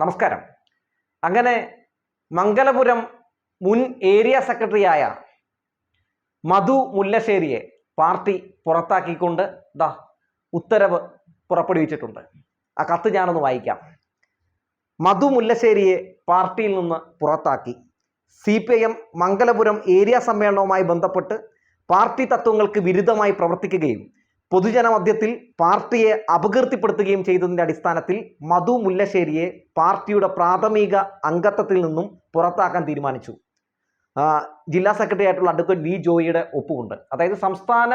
നമസ്കാരം. അങ്ങനെ മംഗലപുരം മുൻ ഏരിയ സെക്രട്ടറിയായ മധു മുല്ലശ്ശേരിയെ പാർട്ടി പുറത്താക്കിക്കൊണ്ട് ദാ ഉത്തരവ് പുറപ്പെടുവിച്ചിട്ടുണ്ട്. ആ കത്ത് ഞാനൊന്ന് വായിക്കാം. മധു മുല്ലശ്ശേരിയെ പാർട്ടിയിൽ നിന്ന് പുറത്താക്കി. C P I M Mangalapuram area സമ്മേളനവുമായി ബന്ധപ്പെട്ട് പാർട്ടി തത്വങ്ങൾക്ക് വിരുദ്ധമായി പ്രവർത്തിക്കുകയും പൊതുജനമധ്യത്തിൽ പാർട്ടിയെ അപകീർത്തിപ്പെടുത്തുകയും ചെയ്തതിന്റെ അടിസ്ഥാനത്തിൽ മധു മുല്ലശ്ശേരിയെ പാർട്ടിയുടെ പ്രാഥമിക അംഗത്വത്തിൽ നിന്നും പുറത്താക്കാൻ തീരുമാനിച്ചു. ജില്ലാ സെക്രട്ടറി ആയിട്ടുള്ള അഡ്വക്കേറ്റ് വി ജോയിയുടെ ഒപ്പുകൊണ്ട് അതായത് സംസ്ഥാന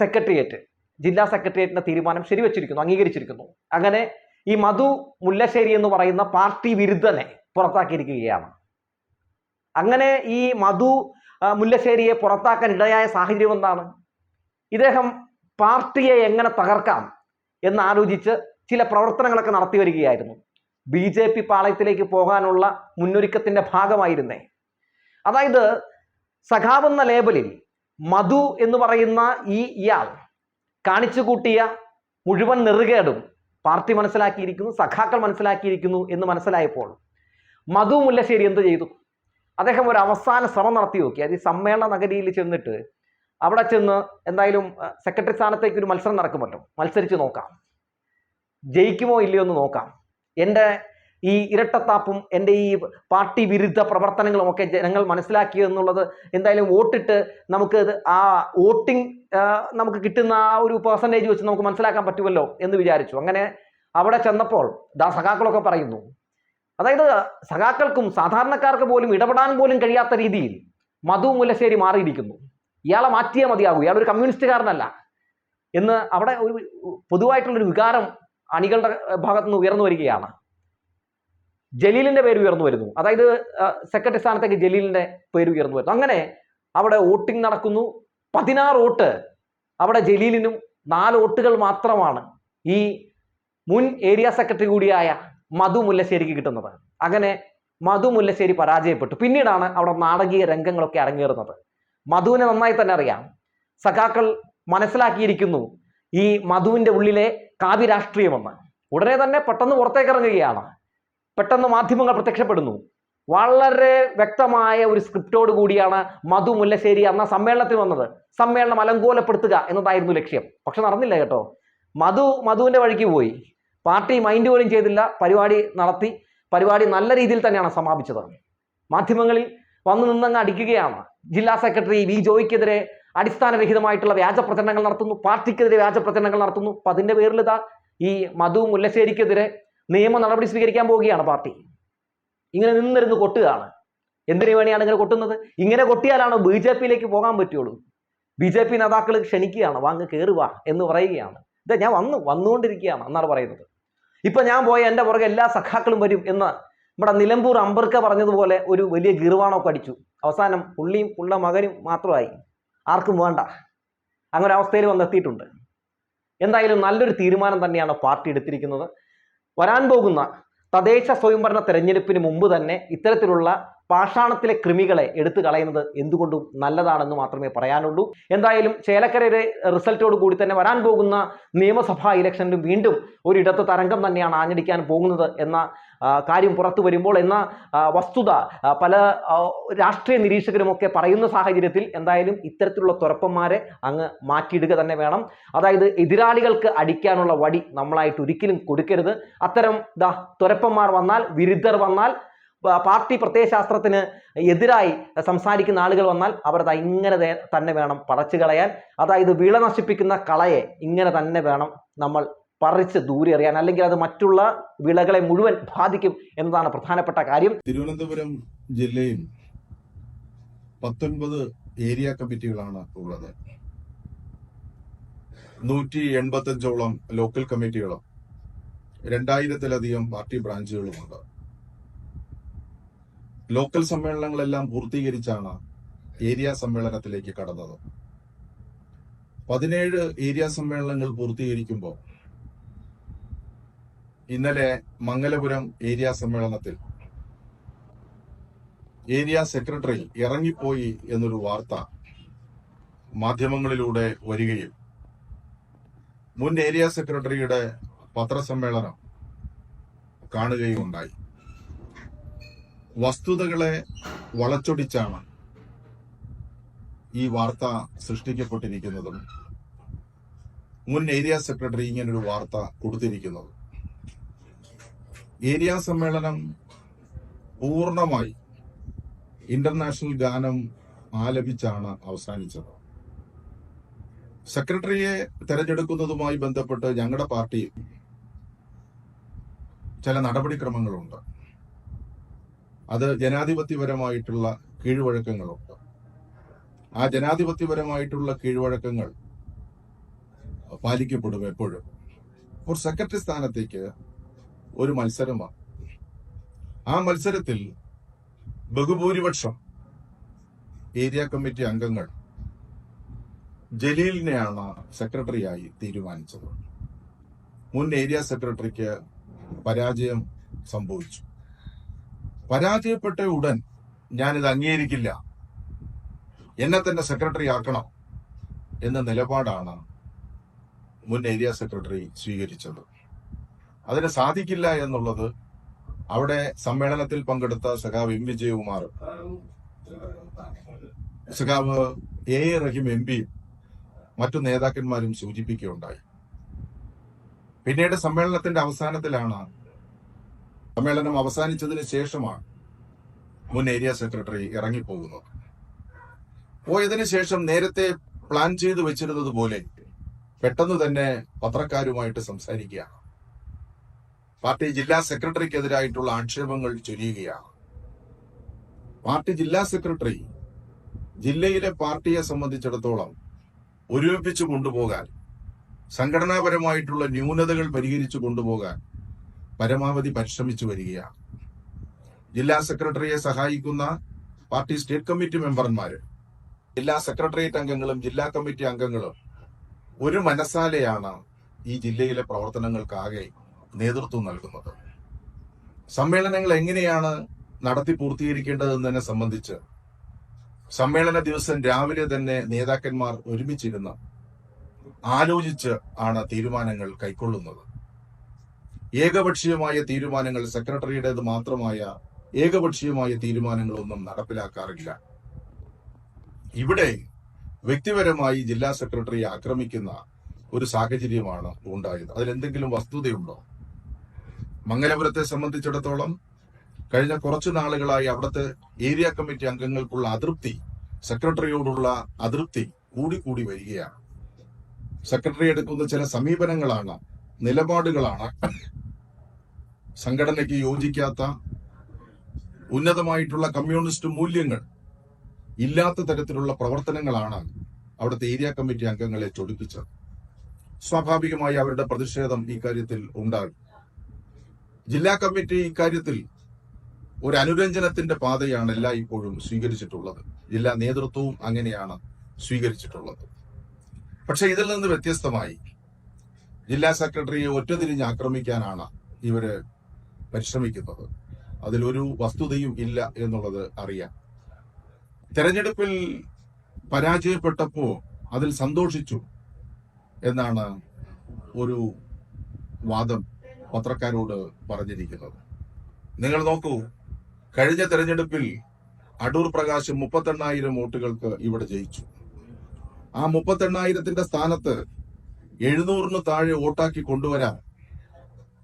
സെക്രട്ടേറിയറ്റ് ജില്ലാ സെക്രട്ടേറിയറ്റിന്റെ തീരുമാനം ശരിവച്ചിരിക്കുന്നു അംഗീകരിച്ചിരിക്കുന്നു. അങ്ങനെ ഈ മധു മുല്ലശ്ശേരി എന്ന് പറയുന്ന പാർട്ടി വിരുദ്ധനെ പുറത്താക്കിയിരിക്കുകയാണ്. അങ്ങനെ ഈ മധു മുല്ലശ്ശേരിയെ പുറത്താക്കാൻ ഇടയായ സാഹചര്യം എന്താണ്? ഇദ്ദേഹം പാർട്ടിയെ എങ്ങനെ തകർക്കാം എന്നാലോചിച്ച് ചില പ്രവർത്തനങ്ങളൊക്കെ നടത്തി വരികയായിരുന്നു. ബി ജെ പി പാളയത്തിലേക്ക് പോകാനുള്ള മുന്നൊരുക്കത്തിന്റെ ഭാഗമായിരുന്നേ. അതായത് സഖാവെന്ന ലേബലിൽ മധു എന്ന് പറയുന്ന ഈ ഇയാൾ കാണിച്ചു കൂട്ടിയ മുഴുവൻ നെറുകേടും പാർട്ടി മനസ്സിലാക്കിയിരിക്കുന്നു സഖാക്കൾ മനസ്സിലാക്കിയിരിക്കുന്നു എന്ന് മനസ്സിലായപ്പോൾ മധു മുല്ലശ്ശേരി എന്ത് ചെയ്തു? അദ്ദേഹം ഒരു അവസാന ശ്രമം നടത്തി നോക്കി. അത് സമ്മേളന നഗരിയിൽ ചെന്നിട്ട് അവിടെ ചെന്ന് എന്തായാലും സെക്രട്ടറി സ്ഥാനത്തേക്ക് ഒരു മത്സരം നടക്കുമല്ലോ. മത്സരിച്ച് നോക്കാം. ജയിക്കുമോ ഇല്ലയോ എന്ന് നോക്കാം. എന്റെ ഈ ഇരട്ടത്താപ്പും എന്റെ ഈ പാർട്ടി വിരുദ്ധ പ്രവർത്തനങ്ങളും ഒക്കെ ജനങ്ങൾ മനസ്സിലാക്കി എന്നുള്ളത് എന്തായാലും വോട്ടിട്ട് നമുക്ക് ആ വോട്ടിംഗ് നമുക്ക് കിട്ടുന്ന ആ ഒരു പെർസെന്റേജ് വെച്ച് നമുക്ക് മനസ്സിലാക്കാൻ പറ്റുമല്ലോ എന്ന് വിചാരിച്ചു. അങ്ങനെ അവിടെ ചെന്നപ്പോൾ ദാ സഖാക്കളൊക്കെ പറയുന്നു അതായത് സഖാക്കൾക്കും സാധാരണക്കാർക്ക് പോലും ഇടപെടാൻ പോലും കഴിയാത്ത രീതിയിൽ മധു മുല്ലശ്ശേരി മാറിയിരിക്കുന്നു. ഇയാളെ മാറ്റിയാൽ മതിയാകും ഇയാൾ ഒരു കമ്മ്യൂണിസ്റ്റുകാരനല്ല. എന്ന് അവിടെ ഒരു പൊതുവായിട്ടുള്ളൊരു വികാരം അണികളുടെ ഭാഗത്തു നിന്ന് ഉയർന്നു വരികയാണ്. ജലീലിന്റെ പേര് ഉയർന്നു വരുന്നു. അതായത് സെക്രട്ടറി സ്ഥാനത്തേക്ക് ജലീലിന്റെ പേര് ഉയർന്നു വരുന്നു. അങ്ങനെ അവിടെ വോട്ടിംഗ് നടക്കുന്നു. പതിനാറ് വോട്ട് അവിടെ ജലീലിനും നാല് വോട്ടുകൾ മാത്രമാണ് ഈ മുൻ ഏരിയ സെക്രട്ടറി കൂടിയായ മധു മുല്ലശ്ശേരിക്ക് കിട്ടുന്നത്. അങ്ങനെ മധു മുല്ലശ്ശേരി പരാജയപ്പെട്ടു. പിന്നീടാണ് അവിടെ നാടകീയ രംഗങ്ങളൊക്കെ അരങ്ങേറുന്നത്. മധുവിനെ നന്നായി തന്നെ അറിയാം. സഖാക്കൾ മനസ്സിലാക്കിയിരിക്കുന്നു ഈ മധുവിന്റെ ഉള്ളിലെ കാവ്യ രാഷ്ട്രീയമെന്ന് ഉടനെ തന്നെ പെട്ടെന്ന് പുറത്തേക്ക് ഇറങ്ങുകയാണ്. പെട്ടെന്ന് മാധ്യമങ്ങൾ പ്രത്യക്ഷപ്പെടുന്നു. വളരെ വ്യക്തമായ ഒരു സ്ക്രിപ്റ്റോട് കൂടിയാണ് മധു മുല്ലശ്ശേരി അന്ന് സമ്മേളനത്തിൽ വന്നത്. സമ്മേളനം അലങ്കോലപ്പെടുത്തുക എന്നതായിരുന്നു ലക്ഷ്യം. പക്ഷെ നടന്നില്ല കേട്ടോ. മധു മധുവിന്റെ വഴിക്ക് പോയി. പാർട്ടി മൈൻഡ് പോലും ചെയ്തില്ല. പരിപാടി നടത്തി. പരിപാടി നല്ല രീതിയിൽ തന്നെയാണ് സമാപിച്ചത്. മാധ്യമങ്ങളിൽ വന്നു നിന്നങ്ങ് അടിക്കുകയാണ്. ജില്ലാ സെക്രട്ടറി വി ജോയ്ക്കെതിരെ അടിസ്ഥാനരഹിതമായിട്ടുള്ള വ്യാജ പ്രചരണങ്ങൾ നടത്തുന്നു. പാർട്ടിക്കെതിരെ വ്യാജ പ്രചരണങ്ങൾ നടത്തുന്നു. അപ്പൊ അതിന്റെ പേരിൽ ഇതാ ഈ മധു മുല്ലശ്ശേരിക്കെതിരെ നിയമ നടപടി സ്വീകരിക്കാൻ പോവുകയാണ് പാർട്ടി. ഇങ്ങനെ നിന്നിരുന്ന് കൊട്ടുകയാണ്. എന്തിനു വേണ്ടിയാണ് ഇങ്ങനെ കൊട്ടുന്നത്? ഇങ്ങനെ കൊട്ടിയാലാണ് ബി ജെ പിയിലേക്ക് പോകാൻ പറ്റുള്ളൂ? ബി ജെ പി നേതാക്കൾ ക്ഷണിക്കുകയാണ്. വാങ്ങ് കയറുക എന്ന് പറയുകയാണ്. ഇതാ ഞാൻ വന്നു. വന്നുകൊണ്ടിരിക്കുകയാണ് എന്നാണ് പറയുന്നത്. ഇപ്പൊ ഞാൻ പോയ എന്റെ പുറകെ എല്ലാ സഖാക്കളും വരും എന്ന് നമ്മുടെ നിലമ്പൂർ അമ്പർക്ക പറഞ്ഞതുപോലെ ഒരു വലിയ ഗീർവാണമൊക്കെ അടിച്ചു. അവസാനം പുള്ളിയും പുള്ള മകനും മാത്രമായി. ആർക്കും വേണ്ട. അങ്ങനെ അവസ്ഥയിൽ വന്നെത്തിയിട്ടുണ്ട്. എന്തായാലും നല്ലൊരു തീരുമാനം തന്നെയാണ് പാർട്ടി എടുത്തിരിക്കുന്നത്. വരാൻ പോകുന്ന തദ്ദേശ സ്വയംഭരണ തെരഞ്ഞെടുപ്പിന് മുമ്പ് തന്നെ ഇത്തരത്തിലുള്ള പാഷാണത്തിലെ കൃമികളെ എടുത്തു കളയുന്നത് എന്തുകൊണ്ടും നല്ലതാണെന്ന് മാത്രമേ പറയാനുള്ളൂ. എന്തായാലും ചേലക്കരയുടെ റിസൾട്ടോട് കൂടി തന്നെ വരാൻ പോകുന്ന നിയമസഭാ ഇലക്ഷനിലും വീണ്ടും ഒരിടത്ത് തരംഗം തന്നെയാണ് ആഞ്ഞടിക്കാൻ പോകുന്നത് എന്ന കാര്യം പുറത്തു വരുമ്പോൾ എന്ന വസ്തുത പല രാഷ്ട്രീയ നിരീക്ഷകരുമൊക്കെ പറയുന്ന സാഹചര്യത്തിൽ എന്തായാലും ഇത്തരത്തിലുള്ള തുറപ്പന്മാരെ അങ്ങ് മാറ്റിയിടുക തന്നെ വേണം. അതായത് എതിരാളികൾക്ക് അടിക്കാനുള്ള വടി നമ്മളായിട്ട് ഒരിക്കലും കൊടുക്കരുത്. അത്തരം ദാ തുരപ്പന്മാർ വന്നാൽ വിരുദ്ധർ വന്നാൽ പാർട്ടി പ്രത്യയശാസ്ത്രത്തിന് എതിരായി സംസാരിക്കുന്ന ആളുകൾ വന്നാൽ അവർ ഇങ്ങനെ തന്നെ വേണം പറച്ചു കളയാൻ. അതായത് വിള നശിപ്പിക്കുന്ന കളയെ ഇങ്ങനെ തന്നെ വേണം നമ്മൾ പറിച്ച് ദൂരെ അറിയാൻ അല്ലെങ്കിൽ അത് മറ്റുള്ള വിളകളെ മുഴുവൻ ബാധിക്കും എന്നതാണ് പ്രധാനപ്പെട്ട കാര്യം. തിരുവനന്തപുരം ജില്ലയിൽ പത്തൊൻപത് ഏരിയ കമ്മിറ്റികളാണ് ഉള്ളത്. നൂറ്റി എൺപത്തഞ്ചോളം ലോക്കൽ കമ്മിറ്റികളും രണ്ടായിരത്തിലധികം പാർട്ടി ബ്രാഞ്ചുകളുമുണ്ട്. ലോക്കൽ സമ്മേളനങ്ങളെല്ലാം പൂർത്തീകരിച്ചാണ് ഏരിയ സമ്മേളനത്തിലേക്ക് കടന്നത്. പതിനേഴ് ഏരിയ സമ്മേളനങ്ങൾ പൂർത്തീകരിക്കുമ്പോൾ ഇന്നലെ മംഗലപുരം ഏരിയ സമ്മേളനത്തിൽ ഏരിയ സെക്രട്ടറി ഇറങ്ങിപ്പോയി എന്നൊരു വാർത്ത മാധ്യമങ്ങളിലൂടെ വരികയും മുൻ ഏരിയ സെക്രട്ടറിയുടെ പത്രസമ്മേളനം കാണുകയും ഉണ്ടായി. വസ്തുതകളെ വളച്ചൊടിച്ചാണ് ഈ വാർത്ത സൃഷ്ടിക്കപ്പെട്ടിരിക്കുന്നതും. മുൻ ഏരിയ സെക്രട്ടറി ഇങ്ങനൊരു വാർത്ത കൊടുത്തിരിക്കുന്നത്. ഏരിയ സമ്മേളനം പൂർണമായി ഇന്റർനാഷണൽ ഗാനം ആലപിച്ചാണ് അവസാനിച്ചത്. സെക്രട്ടറിയെ തെരഞ്ഞെടുക്കുന്നതുമായി ബന്ധപ്പെട്ട് ഞങ്ങളുടെ പാർട്ടി ചില നടപടിക്രമങ്ങളുണ്ട്. അത് ജനാധിപത്യപരമായിട്ടുള്ള കീഴ്വഴക്കങ്ങളുണ്ട്. ആ ജനാധിപത്യപരമായിട്ടുള്ള കീഴ്വഴക്കങ്ങൾ പാലിക്കപ്പെടും എപ്പോഴും. ഒരു സെക്രട്ടറി സ്ഥാനത്തേക്ക് ഒരു മത്സരമാണ്. ആ മത്സരത്തിൽ ബഹുഭൂരിപക്ഷം ഏരിയ കമ്മിറ്റി അംഗങ്ങൾ ജലീലിനെയാണ് സെക്രട്ടറിയായി തീരുമാനിച്ചത്. മുൻ ഏരിയ സെക്രട്ടറിക്ക് പരാജയം സംഭവിച്ചു. പരാജയപ്പെട്ട ഉടൻ ഞാനിത് അംഗീകരിക്കില്ല. എന്നെ തന്നെ സെക്രട്ടറി ആക്കണം എന്ന നിലപാടാണ് മുൻ ഏരിയ സെക്രട്ടറി സ്വീകരിച്ചത്. അതിന് സാധിക്കില്ല എന്നുള്ളത് അവിടെ സമ്മേളനത്തിൽ പങ്കെടുത്ത സഖാവ് എം. വിജയകുമാർ സഖാവ് എ. എ. Rahim M. പിയും മറ്റു നേതാക്കന്മാരും സൂചിപ്പിക്കുകയുണ്ടായി. പിന്നീട് സമ്മേളനത്തിന്റെ അവസാനത്തിലാണ് സമ്മേളനം അവസാനിച്ചതിന് ശേഷമാണ് മുൻ ഏരിയ സെക്രട്ടറി ഇറങ്ങിപ്പോകുന്നത്. പോയതിനു ശേഷം നേരത്തെ പ്ലാൻ ചെയ്തു വെച്ചിരുന്നത് പോലെ പെട്ടെന്ന് തന്നെ പത്രക്കാരുമായിട്ട് സംസാരിക്കുകയാണ്. പാർട്ടി ജില്ലാ സെക്രട്ടറിക്കെതിരായിട്ടുള്ള ആക്ഷേപങ്ങൾ ചൊരിയുകയാണ്. പാർട്ടി ജില്ലാ സെക്രട്ടറി ജില്ലയിലെ പാർട്ടിയെ സംബന്ധിച്ചിടത്തോളം ഒരുമിപ്പിച്ചു കൊണ്ടുപോകാൻ സംഘടനാപരമായിട്ടുള്ള ന്യൂനതകൾ പരിഹരിച്ചു കൊണ്ടുപോകാൻ പരമാവധി പരിശ്രമിച്ചു വരികയാണ്. ജില്ലാ സെക്രട്ടറിയെ സഹായിക്കുന്ന പാർട്ടി സ്റ്റേറ്റ് കമ്മിറ്റി മെമ്പർമാര് ജില്ലാ സെക്രട്ടേറിയറ്റ് അംഗങ്ങളും ജില്ലാ കമ്മിറ്റി അംഗങ്ങളും ഒരു മനസ്സാലെയാണ് ഈ ജില്ലയിലെ പ്രവർത്തനങ്ങൾക്കാകെ നേതൃത്വം നൽകുന്നത്. സമ്മേളനങ്ങൾ എങ്ങനെയാണ് നടത്തി പൂർത്തീകരിക്കേണ്ടതെന്നതിനെ സംബന്ധിച്ച് സമ്മേളന ദിവസം രാവിലെ തന്നെ നേതാക്കന്മാർ ഒരുമിച്ചിരുന്ന് ആലോചിച്ച് ആണ് തീരുമാനങ്ങൾ കൈക്കൊള്ളുന്നത്. ഏകപക്ഷീയമായ തീരുമാനങ്ങൾ സെക്രട്ടറിയുടേത് മാത്രമായ ഏകപക്ഷീയമായ തീരുമാനങ്ങളൊന്നും നടപ്പിലാക്കാറില്ല. ഇവിടെ വ്യക്തിപരമായി ജില്ലാ സെക്രട്ടറിയെ ആക്രമിക്കുന്ന ഒരു സാഹചര്യമാണ് ഉണ്ടായത്. അതിലെന്തെങ്കിലും വസ്തുതയുണ്ടോ? മംഗലപുരത്തെ സംബന്ധിച്ചിടത്തോളം കഴിഞ്ഞ കുറച്ചു നാളുകളായി അവിടുത്തെ ഏരിയ കമ്മിറ്റി അംഗങ്ങൾക്കുള്ള അതൃപ്തി സെക്രട്ടറിയോടുള്ള അതൃപ്തി കൂടിക്കൂടി വരികയാണ്. സെക്രട്ടറി എടുക്കുന്ന ചില സമീപനങ്ങളാണ് നിലപാടുകളാണ് സംഘടനയ്ക്ക് യോജിക്കാത്ത ഉന്നതമായിട്ടുള്ള കമ്മ്യൂണിസ്റ്റ് മൂല്യങ്ങൾ ഇല്ലാത്ത തരത്തിലുള്ള പ്രവർത്തനങ്ങളാണ് അവിടുത്തെ ഏരിയ കമ്മിറ്റി അംഗങ്ങളെ ചൊടിപ്പിച്ചത്. സ്വാഭാവികമായി അവരുടെ പ്രതിഷേധം ഇക്കാര്യത്തിൽ ഉണ്ടാകും. ജില്ലാ കമ്മിറ്റി ഇക്കാര്യത്തിൽ ഒരു അനുരഞ്ജനത്തിന്റെ പാതയാണ് എല്ലായ്പ്പോഴും സ്വീകരിച്ചിട്ടുള്ളത്. ജില്ലാ നേതൃത്വവും അങ്ങനെയാണ് സ്വീകരിച്ചിട്ടുള്ളത്. പക്ഷെ ഇതിൽ നിന്ന് വ്യത്യസ്തമായി ജില്ലാ സെക്രട്ടറിയെ ഒറ്റതിരിഞ്ഞ് ആക്രമിക്കാനാണ് ഇവർ പരിശ്രമിക്കുന്നത്. അതിലൊരു വസ്തുതയും ഇല്ല എന്നുള്ളത് അറിയാം തെരഞ്ഞെടുപ്പിൽ പരാജയപ്പെട്ടപ്പോ അതിൽ സന്തോഷിച്ചു എന്നാണ് ഒരു വാദം പത്രക്കാരോട് പറഞ്ഞിരിക്കുന്നത്. നിങ്ങൾ നോക്കൂ കഴിഞ്ഞ തെരഞ്ഞെടുപ്പിൽ അടൂർ പ്രകാശ് മുപ്പത്തെണ്ണായിരം വോട്ടുകൾക്ക് ഇവിടെ ജയിച്ചു. ആ മുപ്പത്തെണ്ണായിരത്തിന്റെ സ്ഥാനത്ത് എഴുന്നൂറിന് താഴെ വോട്ടാക്കി കൊണ്ടുവരാൻ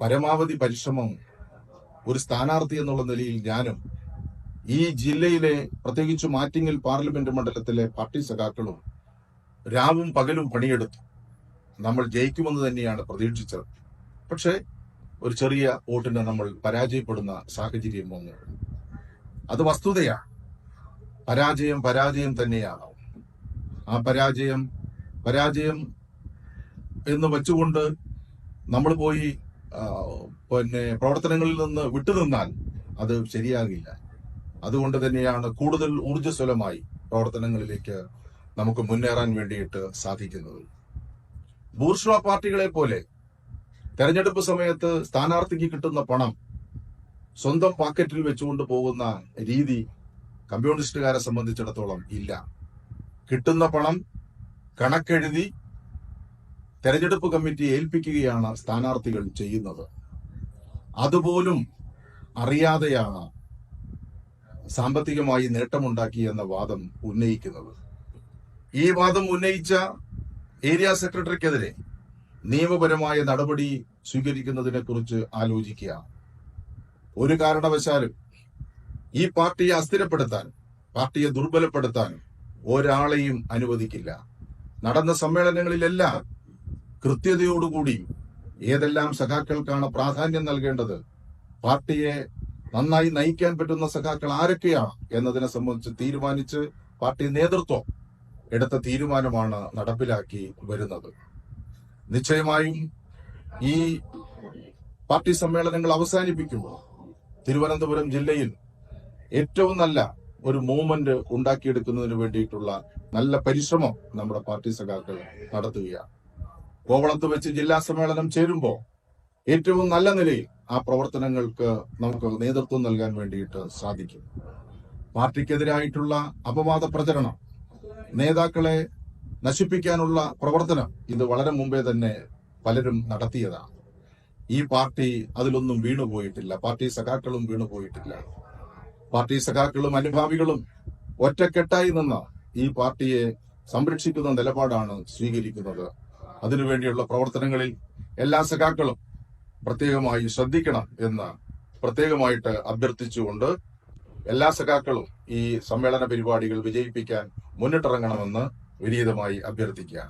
പരമാവധി പരിശ്രമം ഒരു സ്ഥാനാർത്ഥി എന്നുള്ള നിലയിൽ ഞാനും ഈ ജില്ലയിലെ പ്രത്യേകിച്ച് മാറ്റിങ്ങിൽ പാർലമെന്റ് മണ്ഡലത്തിലെ പാർട്ടി സഖാക്കളും രാവും പകലും പണിയെടുത്തു. നമ്മൾ ജയിക്കുമെന്ന് തന്നെയാണ് പ്രതീക്ഷിച്ചത്. പക്ഷേ ഒരു ചെറിയ വോട്ടിന് നമ്മൾ പരാജയപ്പെടുന്ന സാഹചര്യം വന്നു. അത് വസ്തുതയാണ്. പരാജയം പരാജയം തന്നെയാണ് ആ പരാജയം പരാജയം എന്ന് വെച്ചുകൊണ്ട് നമ്മൾ പോയി പിന്നെ പ്രവർത്തനങ്ങളിൽ നിന്ന് വിട്ടുനിന്നാൽ അത് ശരിയാകില്ല. അതുകൊണ്ട് തന്നെയാണ് കൂടുതൽ ഊർജസ്വലമായി പ്രവർത്തനങ്ങളിലേക്ക് നമുക്ക് മുന്നേറാൻ വേണ്ടിയിട്ട് സാധിക്കുന്നത്. ബൂർഷ്വ പാർട്ടികളെ പോലെ തെരഞ്ഞെടുപ്പ് സമയത്ത് സ്ഥാനാർത്ഥിക്ക് കിട്ടുന്ന പണം സ്വന്തം പാക്കറ്റിൽ വെച്ചുകൊണ്ട് പോകുന്ന രീതി കമ്മ്യൂണിസ്റ്റുകാരെ സംബന്ധിച്ചിടത്തോളം ഇല്ല. കിട്ടുന്ന പണം കണക്കെഴുതി തെരഞ്ഞെടുപ്പ് കമ്മിറ്റി ഏൽപ്പിക്കുകയാണ് സ്ഥാനാർത്ഥികൾ ചെയ്യുന്നത്. അതുപോലും അറിയാതെയാണ് സാമ്പത്തികമായി നേട്ടമുണ്ടാക്കി എന്ന വാദം ഉന്നയിക്കുന്നത്. ഈ വാദം ഉന്നയിച്ച ഏരിയ സെക്രട്ടറിക്കെതിരെ നിയമപരമായ നടപടി സ്വീകരിക്കുന്നതിനെ കുറിച്ച് ആലോചിക്കുക. ഒരു കാരണവശാലും ഈ പാർട്ടിയെ അസ്ഥിരപ്പെടുത്താൻ പാർട്ടിയെ ദുർബലപ്പെടുത്താൻ ഒരാളെയും അനുവദിക്കില്ല. നടന്ന സമ്മേളനങ്ങളിലെല്ലാം കൃത്യതയോടുകൂടി ഏതെല്ലാം സഖാക്കൾക്കാണ് പ്രാധാന്യം നൽകേണ്ടത്? പാർട്ടിയെ നന്നായി നയിക്കാൻ പറ്റുന്ന സഖാക്കൾ ആരൊക്കെയാണ് എന്നതിനെ സംബന്ധിച്ച് തീരുമാനിച്ച് പാർട്ടി നേതൃത്വം എടുത്ത തീരുമാനമാണ് നടപ്പിലാക്കി വരുന്നത്. നിശ്ചയമായും ഈ പാർട്ടി സമ്മേളനങ്ങൾ അവസാനിപ്പിക്കുമ്പോൾ തിരുവനന്തപുരം ജില്ലയിൽ ഏറ്റവും നല്ല ഒരു മൂവ്മെന്റ് ഉണ്ടാക്കിയെടുക്കുന്നതിന് വേണ്ടിയിട്ടുള്ള നല്ല പരിശ്രമം നമ്മുടെ പാർട്ടി സഖാക്കൾ നടത്തുകയാണ്. കോവളത്ത് വെച്ച് ജില്ലാ സമ്മേളനം ചേരുമ്പോൾ ഏറ്റവും നല്ല നിലയിൽ ആ പ്രവർത്തനങ്ങൾക്ക് നമുക്ക് നേതൃത്വം നൽകാൻ വേണ്ടിയിട്ട് സാധിക്കും. പാർട്ടിക്കെതിരായിട്ടുള്ള അപവാദ പ്രചരണം നേതാക്കളെ നശിപ്പിക്കാനുള്ള പ്രവർത്തനം ഇത് വളരെ മുമ്പേ തന്നെ പലരും നടത്തിയതാണ്. ഈ പാർട്ടി അതിലൊന്നും വീണുപോയിട്ടില്ല. പാർട്ടി സഖാക്കളും വീണുപോയിട്ടില്ല. പാർട്ടി സഖാക്കളും അനുഭാവികളും ഒറ്റക്കെട്ടായി നിന്ന് ഈ പാർട്ടിയെ സംരക്ഷിക്കുന്ന നിലപാടാണ് സ്വീകരിക്കുന്നത്. അതിനുവേണ്ടിയുള്ള പ്രവർത്തനങ്ങളിൽ എല്ലാ സഖാക്കളും പ്രത്യേകമായി ശ്രദ്ധിക്കണം എന്ന് പ്രത്യേകമായിട്ട് അഭ്യർത്ഥിച്ചുകൊണ്ട് എല്ലാ സഖാക്കളും ഈ സമ്മേളന പരിപാടികൾ വിജയിപ്പിക്കാൻ മുന്നിട്ടിറങ്ങണമെന്ന് വിനീതമായി അഭ്യർത്ഥിക്കുക